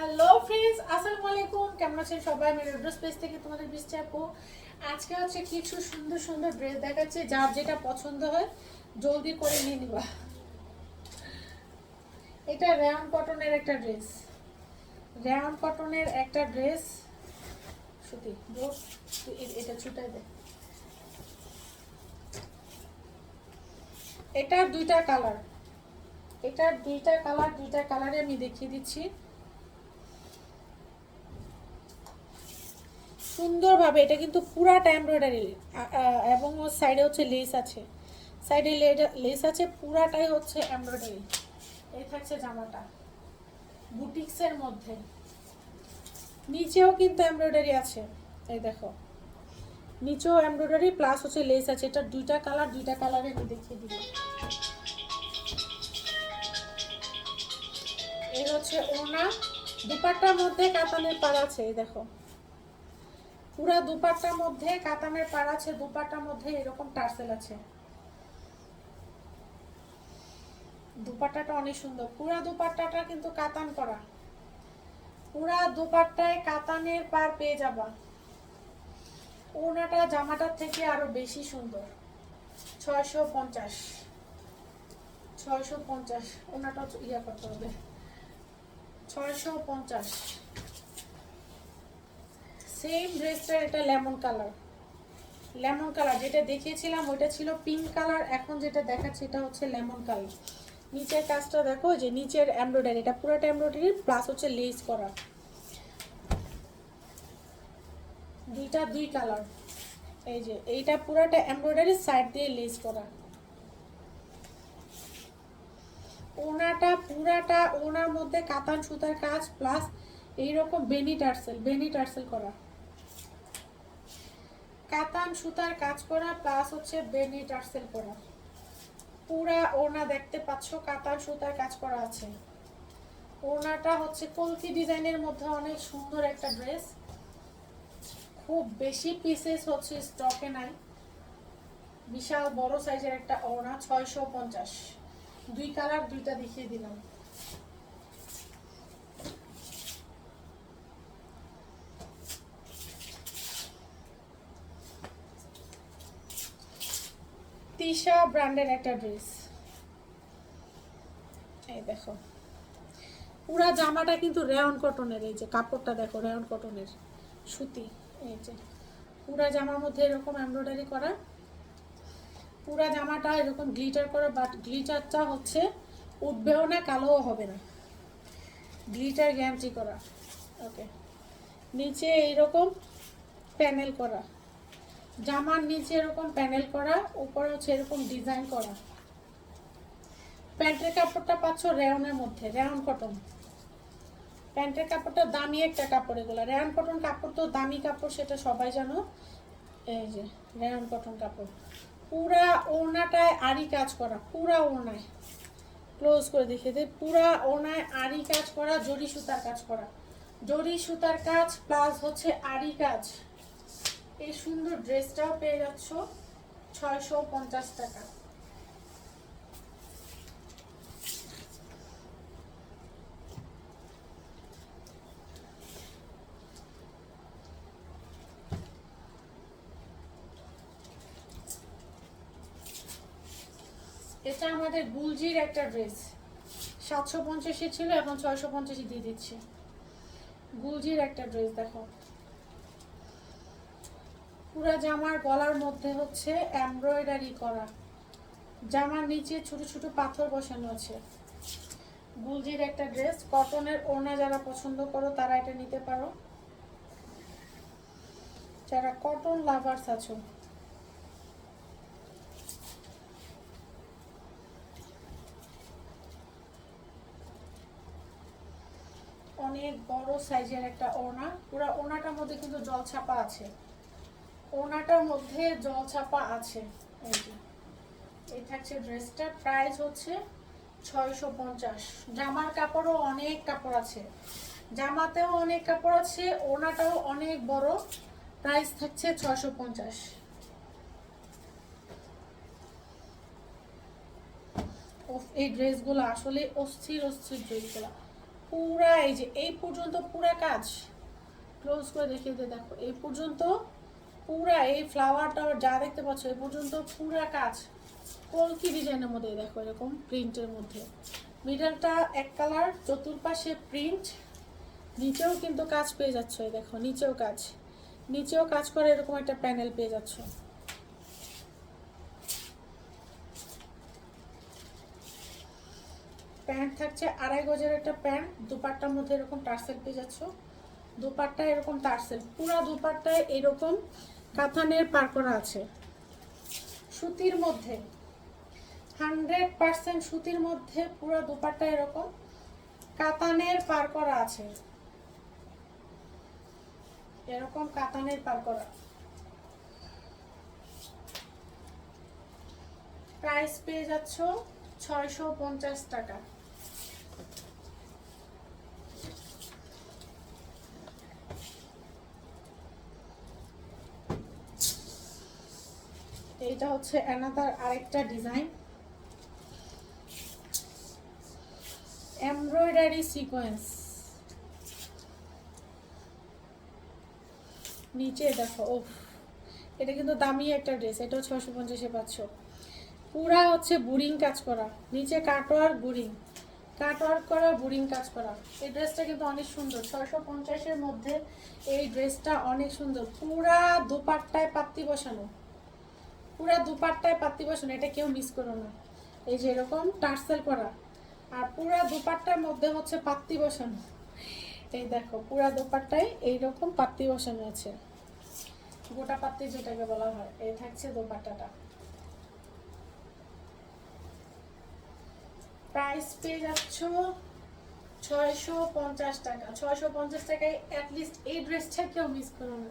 Hello friends আসসালামু আলাইকুম কেমন আছেন সবাই? আমি রেড্রো স্পেস থেকে তোমাদের বৃষ্টি আপু আজকে হচ্ছে কিছু সুন্দর সুন্দর ড্রেস দেখাচ্ছে, যার যেটা পছন্দ হয়, জলদি করে নিয়ে নিবা। এটা রেয়ন কটনের একটা ড্রেস রেয়ন কটনের একটা ড্রেস সত্যি এটা ছুটাই দে এটার দুইটা কালার এটার দুইটা কালার দুইটা কালারে আমি দেখিয়ে দিচ্ছি। সুন্দরভাবে, এটা কিন্তু পুরাটা এমব্রয়ডারি এবং ওর সাইডে হচ্ছে লেস আছে। সাইডে লেস আছে, পুরাটাই হচ্ছে এমব্রয়ডারি এই থাকছে জামাটা। বুটিক্সের মধ্যে। নিচেও কিন্তু এমব্রয়ডারি আছে। এই দেখো। নিচেও এমব্রয়ডারি প্লাস হচ্ছে লেস আছে। এটা দুইটা কালার দুইটা কালারে আমি দেখিয়ে দিব। এই হচ্ছে ওনা দুপাট্টার মধ্যে কাতানের পাড় আছে, এই দেখো। পুরা দুপাট্টার মধ্যে কাতানের পাড় আছে দুপাট্টার মধ্যে এরকম টার্সেল আছে। দুপাট্টাটা অনেক সুন্দর। পুরা দুপাট্টাটা কিন্তু কাতান করা। পুরা দুপাট্টায় কাতানের পার পেয়ে যাবা। ওনাটা জামাটার থেকে আরও বেশি সুন্দর। ছয়শো পঞ্চাশ। ছয়শো পঞ্চাশ। ওনাটা ইয়া করতে হবে। ছয়শো পঞ্চাশ। সেম ড্রেসটা এটা লেমন কালার লেমন কালার যেটা দেখিয়েছিলাম, ওইটা ছিল পিঙ্ক কালার এখন যেটা দেখাচ্ছি এটা হচ্ছে লেমন কালার নিচের কাজটা দেখো, যে নিচের এমব্রয়ডারি এটা পুরোটা এমব্রয়ডারি প্লাস হচ্ছে লেস করা। দুইটা দুই কালার এই যে, এইটা পুরোটা এমব্রয়ডারি সাইড দিয়ে লেস করা। ওনাটা, পুরাটা, ওনার মধ্যে কাতান সুতার কাজ প্লাস এইরকম বেনি টার্সেল বেনি টার্সেল করা। কাতান সুতার কাজ করা প্লাস হচ্ছে বেনি টার্সেল করা। পুরা ওনা দেখতে পাচ্ছ, কাতান সুতার কাজ করা আছে। ওনাটা হচ্ছে কলকি ডিজাইনের মধ্যে অনেক সুন্দর একটা ড্রেস। খুব বেশি পিসেস হচ্ছে স্টকে নাই। বিশাল বড় সাইজের একটা ওনা ছয়শো পঞ্চাশ। দুই কালার দুইটা দেখিয়ে দিলাম। তিশা ব্র্যান্ডের একটা ড্রেস এই দেখো। পুরা জামাটা কিন্তু রেয়ন কটনের এই যে কাপড়টা দেখো রেয়ন কটনের সুতি, এই যে। পুরা জামার মধ্যে এরকম এমব্রয়ডারি করা। পুরা জামাটা এরকম গ্লিটার করা বাট গ্লিটারটা হচ্ছে উঠবেও না, কালোও হবে না। গ্লিটার গ্যারান্টি করা। ওকে নিচে এইরকম প্যানেল করা। জামার নিচে এরকম প্যানেল করা, উপরে হচ্ছে এরকম ডিজাইন করা। প্যান্টের কাপড়টা পাচ্ছ রেয়নের মধ্যে রেয়ন কটন। প্যান্টের কাপড়টা দামি একটা কাপড় এগুলো। রেয়ন কটন কাপড় তো দামি কাপড়, সেটা সবাই জানো। এই যে রেয়ন কটন কাপড়। পুরা ওড়নাটায় আড়ি কাজ করা, পুরা ওড়নায়। ক্লোজ করে দেখিয়ে দিই পুরা ওড়নায় আড়ি কাজ করা জরি সুতার কাজ করা। জরি সুতার কাজ, প্লাস হচ্ছে আড়ি কাজ। এই সুন্দর ড্রেসটাও পেয়ে যাচ্ছ ছয়শো পঞ্চাশ টাকা। এটা আমাদের গুলজির একটা ড্রেস। সাতশো পঞ্চাশে ছিল, এখন ছয়শো পঞ্চাশে দিয়ে দিচ্ছি। গুলজির একটা ড্রেস, দেখো। পুরা জামার গলার মধ্যে হচ্ছে এমব্রয়ডারি করা। জামার নিচে ছোট ছোট পাথর বসানো আছে। গুলজির একটা ড্রেস, কটনের ওড়না যারা পছন্দ করো তারা এটা নিতে পারো। যারা কটন লাভার্স আছো। অনেক বড় সাইজের একটা ওড়না। পুরা ওড়নাটার মধ্যে কিন্তু জল ছাপা আছে। ওড়নাটার মধ্যে জল ছাপা আছে। এই যে। এই থাকছে ড্রেসটার প্রাইস হচ্ছে ছয়শো পঞ্চাশ। জামার কাপড়ও অনেক কাপড় আছে। জামাতেও অনেক কাপড় আছে ওনাটাও অনেক বড়। প্রাইস থাকছে ছয়শো পঞ্চাশ। এই ড্রেসগুলো আসলে অস্থির অস্থির ড্রেসগুলো। পুরা এই যে, এই পর্যন্ত পুরা কাজ। ক্লোজ করে দেখিয়ে দিয়ে দেখো, এই পর্যন্ত পুরা এই ফ্লাওয়ার টাওয়ার যা দেখতে পাচ্ছ এই পর্যন্ত পুরা কাজ। কলকি ডিজাইনের মধ্যে দেখো এরকম প্রিন্টের মধ্যে। মিডলটা এক কালার চতুর্পাশে প্রিন্ট নিচেও কিন্তু কাজ পেয়ে যাচ্ছ দেখো, নিচেও কাজ। নিচেও কাজ করে এরকম একটা প্যানেল পেয়ে যাচ্ছ। প্যান্ট থাকছে আড়াই গজের একটা প্যান্ট দুপাট্টার মধ্যে এরকম টার্সেল পেয়ে যাচ্ছ। দুপাট্টা এরকম টার্সেল, পুরা দুপাট্টায় এরকম কাতানের পার করা আছে। সুতির মধ্যে। হান্ড্রেড পার্সেন্ট সুতির মধ্যে পুরো দুপাট্টা এরকম কাতানের পার করা আছে। এরকম কাতানের পার করা। প্রাইস পেয়ে যাচ্ছ ছয়শো পঞ্চাশ টাকা। এইটা হচ্ছে অ্যানাদার আরেকটা ডিজাইন এমব্রয়ডারি সিকোয়েন্স নিচে দেখো ও এটা কিন্তু দামি একটা ড্রেস এটাও ছশো পঞ্চাশে পাচ্ছ পুরা হচ্ছে বুরিং কাজ করা, নিচে কাটওয়ার বুরিং। কাটওয়ার্ক করা, বুরিং কাজ করা। এই ড্রেসটা কিন্তু অনেক সুন্দর, ছয়শো পঞ্চাশের মধ্যে এই ড্রেসটা অনেক সুন্দর। পুরা দুপাট্টায় পাত্তি বসানো। পুরা দুপাট্টায় পাত্তি বসানো, এটা কেউ মিস করো না। এই যে এরকম টার্সেল করা, আর পুরা দুপাট্টার মধ্যে হচ্ছে পাত্তি বসানো। এই দেখো, পুরা দুপাট্টায় এইরকম পাত্তি বসানো আছে। গোটা পাত্তি যেটাকে বলা হয়, এই থাকছে দোপাট্টাটা। প্রাইস পেয়ে যাচ্ছ ছয়শো পঞ্চাশ টাকা। ছয়শো পঞ্চাশ টাকায় অ্যাটলিস্ট এই ড্রেসটা কেউ মিস করো না।